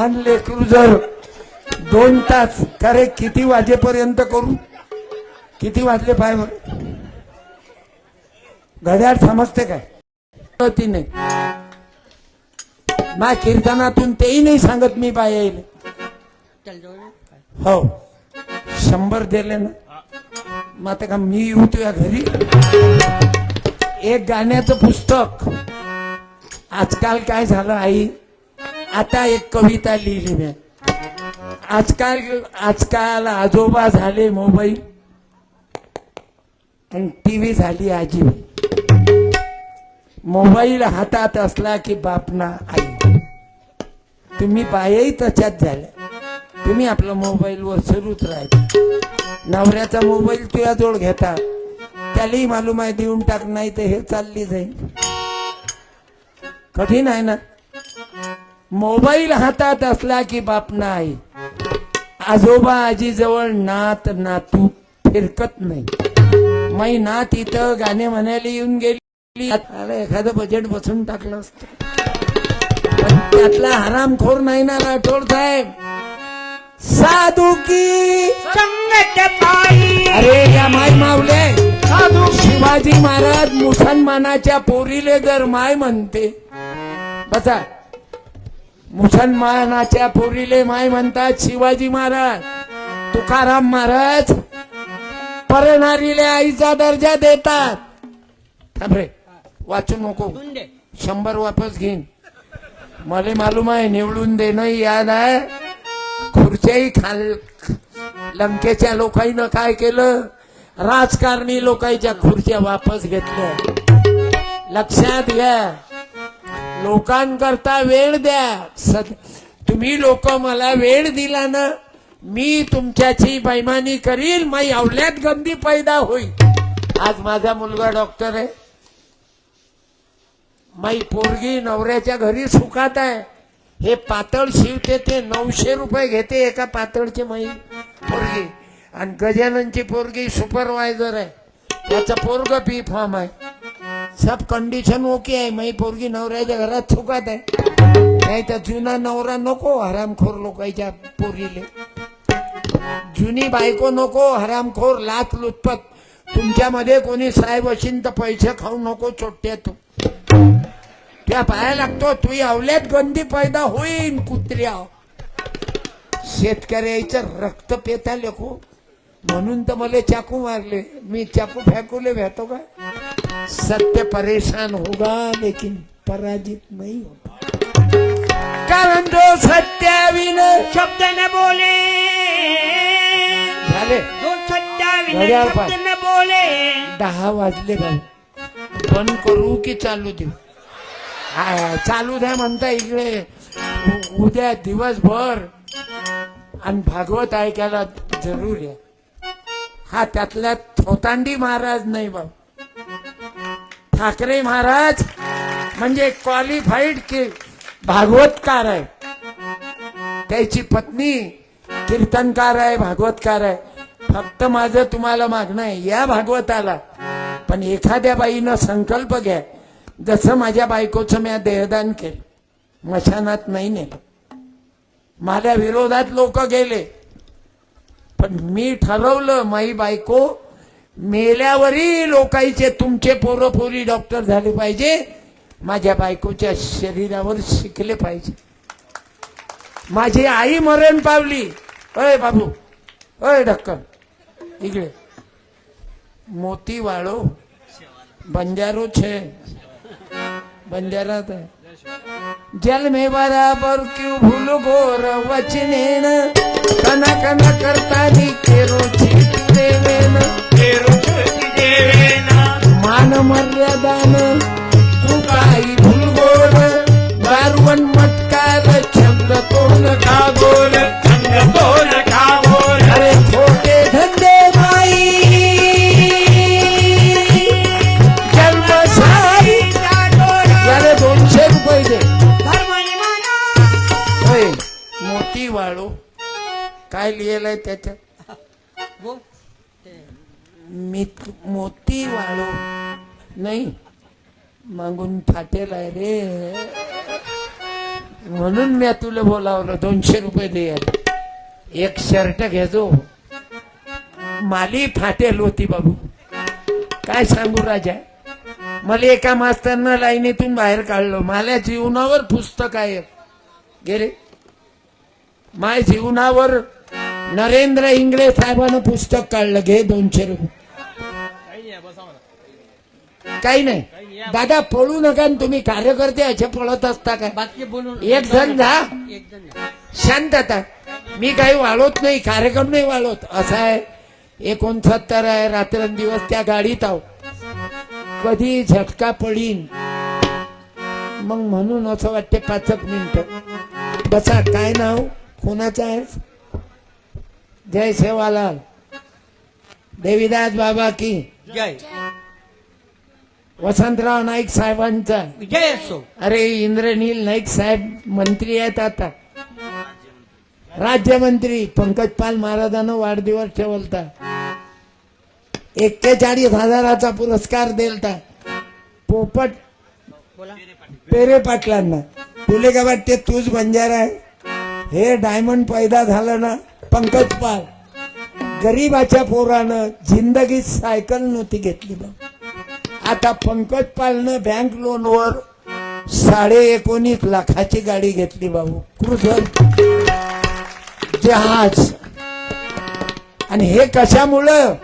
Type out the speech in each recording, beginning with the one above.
लहान लेकरू जर दोन तास अरे किती वाजेपर्यंत करू? किती वाजले पाय घड्याळ समजते काय? ती नाही. मा कीर्तनातून तेही नाही सांगत मी पाय येईल. हो. शंभर दिले ना? मग आता का मी येऊ तुझ्या घरी? एक गाण्याचं पुस्तक. आजकाल काय झालं आई? आता एक कविता लिहिली मी. आजकाल आजकाल आजोबा झाले मोबाईल. आणि टीव्ही झाली आजी. मोबाईल हातात असला की बापना आई. तुम्ही पायही तशाच झाल्या. तुम्ही आपला मोबाईलवर सुरूच राहायचं नवऱ्याचा मोबाईल तुझ्या जोड घेता. त्यालाही मालूम आहे देऊन टाक नाही तर हे चालली जाईल. कठीण आहे ना? मोबाईल हातात असला की बाप नाही. आजोबा आजी जवळ नात नातू फिरकत नाही. मै नात इथं गाणे म्हणायला येऊन गेली. अरे एखादं बजेट बसून टाकलं असतं. पण त्यातला हरामखोर नाही ना राठोड साहेब. साधू की? अरे या माय मावले शिवाजी महाराज मुसलमानाच्या पोरीले जर माय म्हणते. बसा. मुसलमानाच्या पोरीले माय म्हणतात शिवाजी महाराज तुकाराम महाराज परणारीले आईचा दर्जा देतात. थांब रे वाचू नको. शंभर वापस घेईन. मला मालूम आहे निवडून देणं याद आहे. खुर्च्याही खाल लंकेच्या लोकांनी काय केलं? राजकारणी लोकांच्या खुर्च्या वापस घेतल्या. लक्षात घ्या. लोकांकरता वेळ द्या. सद तुम्ही लोक मला वेळ दिला ना मी तुमच्याची बैमानी करील माई अवल्यात गंदी पैदा होईल. आज माझा मुलगा डॉक्टर आहे. माई पोरगी नवऱ्याच्या घरी सुखात आहे. हे पातळ शिवते ते नऊशे रुपये घेते एका पातळची माई पोरगी. आणि गजाननची पोरगी सुपरवायझर आहे. त्याचं पोरग बी फॉर्म आहे. सब कंडिशन ओके आहे. माई पोरगी नवऱ्याच्या घरात सुखात आहे. नाही तर जुना नवरा नको हरामखोर लोकांच्या पोरीले. जुनी बायको नको हरामखोर लाच लुचपत तुमच्यामध्ये कोणी साहेब असेल तर पैसे खाऊ नको चोट्या तू. त्या पाया लागतो तुही अवल्यात गंदी पैदा होईन कुत्र्या. शेतकऱ्याचं रक्त पेता लेखो म्हणून तर मला चाकू मारले. मी चाकू फेकूले भेटतो का? सत्य परेशान होगा लेकिन पराजित नहीं होगा कारण जो सत्याविन शब्द न बोले। झाले? जो सत्याविन घड्याळ शब्द. न बोले। दहा वाजले भाऊ। बंद करू की चालू देऊ? हा, चालू द्या म्हणता इकडे. उ- उद्या दिवसभर आणि भागवत ऐकायला जरूर आहे हा त्यातल्या थोतांडी महाराज नाही भाऊ. ठाकरे महाराज म्हणजे क्वालिफाईड की भागवतकार आहे. त्याची पत्नी कीर्तनकार आहे भागवतकार आहे. फक्त माझं तुम्हाला मागणं आहे या भागवताला. पण एखाद्या बाईनं संकल्प घ्या. जसं माझ्या बायकोचं मी देहदान केलं. मशानात नाही नेलं. माझ्या विरोधात लोक गेले. पण मी ठरवलं माई बायको मेल्यावरही लोकांचे तुमचे पोरपोरी डॉक्टर झाले पाहिजे. माझ्या बायकोच्या शरीरावर शिकले पाहिजे. माझी आई मरण पावली. अय बाबू अय ढक्कन. इकडे. मोती वाळो. बंजारो छे. बंजारात आहे. जल में बराबर क्यों भूल गोर वचनेन. कन कन करता दी काय लिहिलंय त्याच्यात? मी मोती वाळू. नाही मागून फाटेल आहे रे. म्हणून मी तुला बोलावलं दोनशे रुपये दे. एक शर्ट घेतो माली फाटेल होती बाबू. काय सांगू राजा? मला एका मास्तरनं लाईनीतून बाहेर काढलो. मला जीवनावर पुस्तक आहे. गेले. माय जीवनावर नरेंद्र इंगळे साहेबानं पुस्तक काढलं घे दोनशे रुपये काही नाही. दादा पळू नका तुम्ही कार्यकर्ते असे पळत असता काय? एक जण जा. जा. शांतता मी काही वाळवत नाही कार्यक्रम नाही वाळवत. असं आहे. एकोणसत्तर आहे रात्रंदिवस त्या गाडीत आहो. कधी झटका पडीन. मग म्हणून असं वाटते पाच मिनिट. बसा काय नाव? कोणाचं आहे? जय सेवालाल. देवीदास बाबा की. जय. वसंतराव नाईक साहेबांचा. विजय असो. अरे इंद्रनील नाईक साहेब मंत्री आहेत आता. राज्यमंत्री पंकज पाल महाराजांना वाढदिवस ठेवलता. एक्केचाळीस हजाराचा पुरस्कार दिलता. पोपट पेरे पाटलांना. तुले का वाटते तूच बंजारा आहे? हे डायमंड पैदा झालं ना? पंकज पाल गरीबाच्या पोरानं जिंदगीत सायकल नव्हती घेतली बा आता पंकज पालनं बँक लोनवर साडे एकोणीस लाखाची गाडी घेतली बाबू. क्रुझर जहाज. आणि हे कशामुळं?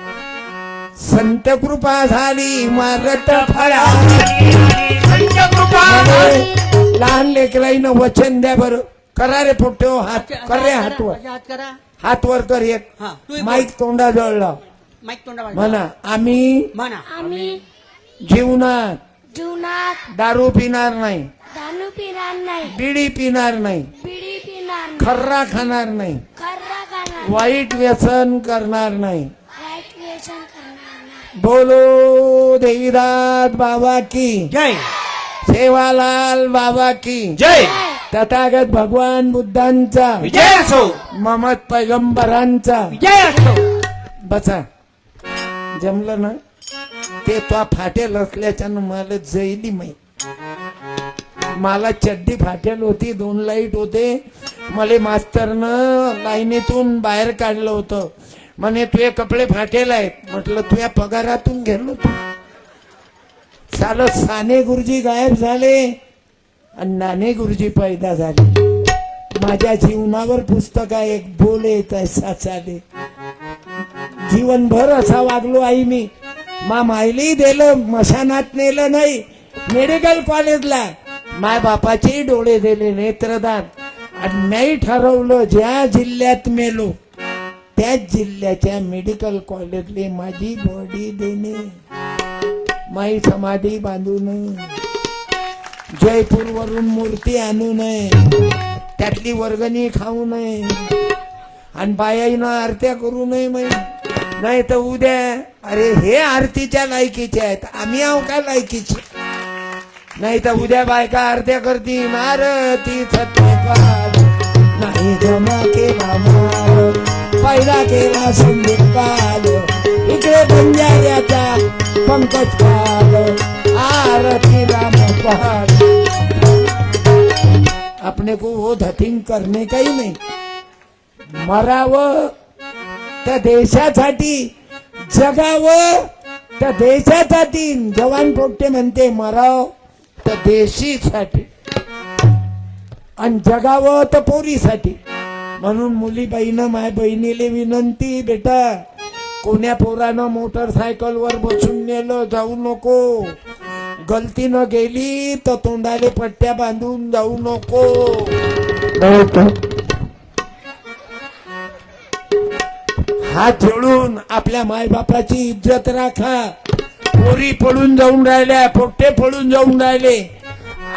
संत कृपा झाली इमारत लहान लेकराईनं वचन द्या बरं. करा रे पोट्यो हात कर रे हातवर. असे हात वर कर एक हा तू माईक तोंडा जळला माईक तोंडा म्हणा आम्ही म्हणा. आम्ही जीवनात जीवनात दारू पिणार नाही. दारू पिणार नाही. बिडी पिणार नाही. बिडी पिणार नाही. खर्रा खाणार नाही. खर्रा खाणार वाईट व्यसन करणार नाही. वाईट व्यसन करणार नाही. बोलो देवीदास बाबा की. जय. सेवालाल बाबा की. जय. तथागत भगवान बुद्धांचा विजय असो मोहम्मद पैगंबरांचा. विजय असो बसा. जमलं ना? ते तो फाटेल असल्याच्यानं मला जैली माही मला चड्डी फाटेल होती दोन लाइट होते. मला मास्तरनं लाईनीतून बाहेर काढलं होतं. म्हणे तुझे कपडे फाटेल आहेत. म्हटलं तुझ्या पगारातून गेलो तू. सालं साने गुरुजी गायब झाले. आणि नाणे गुरुजी पैदा झाले. माझ्या जीवनावर पुस्तक आहे एक बोले तसा चाले जीवनभर असा वागलो आई मी. मा मायली दिलं मशानात नेलं नाही. मेडिकल कॉलेजला. माय बापाचेही डोळे दिले नेत्रदान. आणि नाही ठरवलं ज्या जिल्ह्यात मेलो त्याच जिल्ह्याच्या मेडिकल कॉलेजले माझी बॉडी देणे. माई समाधी बांधू जयपूरवरून जयपूर वरून मूर्ती आणू नये. त्यातली वर्गणी खाऊ नये. आणि बायाईनं आरत्या करू नये नाही तर उद्या अरे हे आरतीच्या लायकीचे आहेत. आम्ही आहो का लायकीचे? नाही तर उद्या बायका आरत्या करतील. मारती सत्यकाल नाही जमा केला माल. पहिला केला संदीप काल इकडे बंजाऱ्याचा पंकज काल आरती राम पहाड अपने को वो धतिंग करने काही नाही। मरावं त्या देशासाठी जगावं त्या देशासाठी जवान पोट्टे म्हणते मराव तर देशीसाठी. आणि जगावं तर पोरीसाठी. म्हणून मुली बहिणं माय बहिणीले विनंती बेटा कोण्या पोरानं मोटरसायकलवर बसून नेलं जाऊ नको. गलतीनं गेली तर तोंडाले पट्ट्या बांधून जाऊ नको. हात जोडून आपल्या मायबापाची इज्जत राखा. पोरी पळून जाऊन राहिल्या पोट्टे पळून जाऊन राहिले.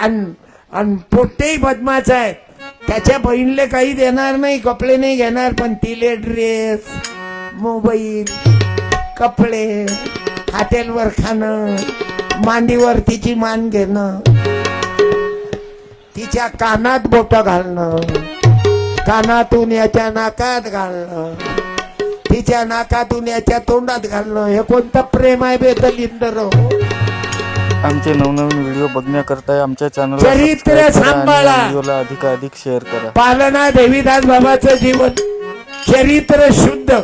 आणि पोट्टेही बदमाच आहेत. त्याच्या बहिणीले काही देणार नाही कपडे नाही घेणार पण तिले ड्रेस मोबाईल कपडे हॉटेलवर खाणं. मांडीवर तिची मान घेणं तिच्या कानात बोट घालणं कानातून याच्या नाकात घालणं तिच्या नाकातून याच्या तोंडात घालणं हे कोणतं प्रेम आहे बेदलिंदर आमचे नवनवीन व्हिडिओ बघण्याकरता आमच्या चॅनलला चरित्र सांभाळा. अधिकाधिक शेअर करा. पालना देवीदास बाबाचं जीवन चरित्र शुद्ध.